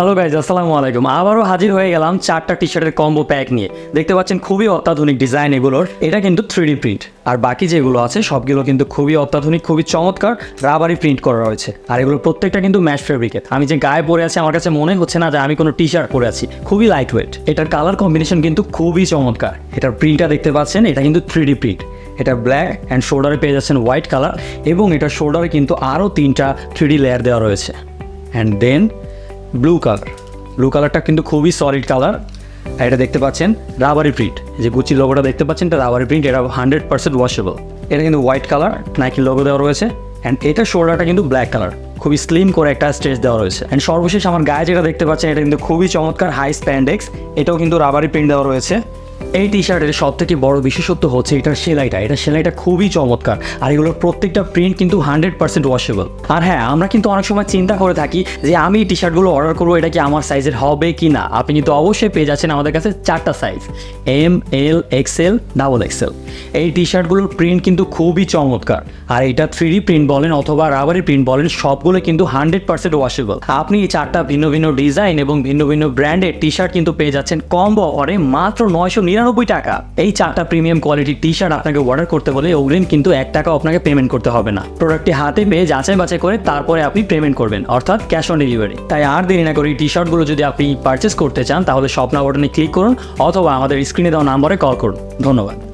Hello guys আসসালামু আলাইকুম। আবারও হাজির হয়ে গেলাম চারটা টি শার্টের কম্বো প্যাক নিয়ে। দেখতে পাচ্ছেন খুবই অত্যাধুনিক ডিজাইন এগুলোর। এটা কিন্তু থ্রি প্রিন্ট আর বাকি যেগুলো আছে, সবগুলো কিন্তু খুবই অত্যাধুনিক, খুবই চমৎকার রাবারি প্রিন্ট করা রয়েছে। আর এগুলো প্রত্যেকটা কিন্তু ম্যাশ ফেব্রিকের আমি যে গায়ে পরে আছি, আমার কাছে মনে হচ্ছে না যে আমি কোনো টি শার্ট পরে আছি। খুবই লাইট ওয়েট এটার কালার কম্বিনেশন কিন্তু খুবই চমৎকার। এটার প্রিন্টটা দেখতে পাচ্ছেন, এটা কিন্তু থ্রি প্রিন্ট এটা ব্ল্যাক অ্যান্ড শোল্ডারে পেয়ে যাচ্ছেন হোয়াইট কালার এবং এটার শোল্ডারে কিন্তু আরও তিনটা থ্রি লেয়ার দেওয়া রয়েছে। And then blue colour blue কালারটা কিন্তু খুবই সলিড কালার আর এটা দেখতে পাচ্ছেন রাবারি প্রিন্ট যে গুচি লোগোটা দেখতে পাচ্ছেন, এটা রাবারি প্রিন্ট এটা হান্ড্রেড পার্সেন্ট ওয়াশেবল এটা কিন্তু হোয়াইট কালার নাইকি লোগো দেওয়া রয়েছে। অ্যান্ড এটা শোল্ডারটা কিন্তু ব্ল্যাক কালার খুবই স্লিম করে একটা স্টেজ দেওয়া রয়েছে। অ্যান্ড সর্বশেষ আমার গায়ে যেটা দেখতে পাচ্ছেন, এটা কিন্তু খুবই চমৎকার হাই স্প্যান্ডেক্স এটাও কিন্তু রাবারি প্রিন্ট দেওয়া রয়েছে। এই টি শার্টের সব থেকে বড় বিশেষত্ব হচ্ছে এটার সেলাইটা। এটা সেলাইটা খুবই চমৎকার। আর এগুলোর প্রত্যেকটা প্রিন্ট কিন্তু হান্ড্রেড পার্সেন্ট ওয়াশেবল আর হ্যাঁ আমরা কিন্তু অনেক সময় চিন্তা করে থাকি যে আমি টি শার্টগুলো অর্ডার করব, এটা কি আমার সাইজের হবে কি না? আপনি কিন্তু অবশ্যই পেয়ে যাচ্ছেন আমাদের কাছে চারটা size M L XL double XL এই টি শার্টগুলোর প্রিন্ট কিন্তু খুবই চমৎকার। আর এটা থ্রি প্রিন্ট বলেন অথবা রাবারি প্রিন্ট বলেন, সবগুলো কিন্তু হান্ড্রেড পার্সেন্ট ওয়াশেবল আপনি এই চারটা ভিন্ন ভিন্ন ডিজাইন এবং ভিন্ন ভিন্ন ব্র্যান্ডের টি শার্ট কিন্তু পেয়ে যাচ্ছেন কম অফারে মাত্র নয়শো নিরানব্বই টাকা। এই চারটা প্রিমিয়াম কোয়ালিটির টি শার্ট আপনাকে অর্ডার করতে বলে অগ্রিম কিন্তু এক টাকা আপনাকে পেমেন্ট করতে হবে না। প্রোডাক্টটি হাতে পেয়ে যাচাই বাছাই করে তারপরে আপনি পেমেন্ট করবেন, অর্থাৎ ক্যাশ অন ডেলিভারি তাই আর দেরি না করে টি শার্টগুলো যদি আপনি পারচেস করতে চান, তাহলে স্বপ্না বটনে ক্লিক করুন, অথবা আমাদের স্ক্রিনে দেওয়া নাম্বারে কল করুন। ধন্যবাদ।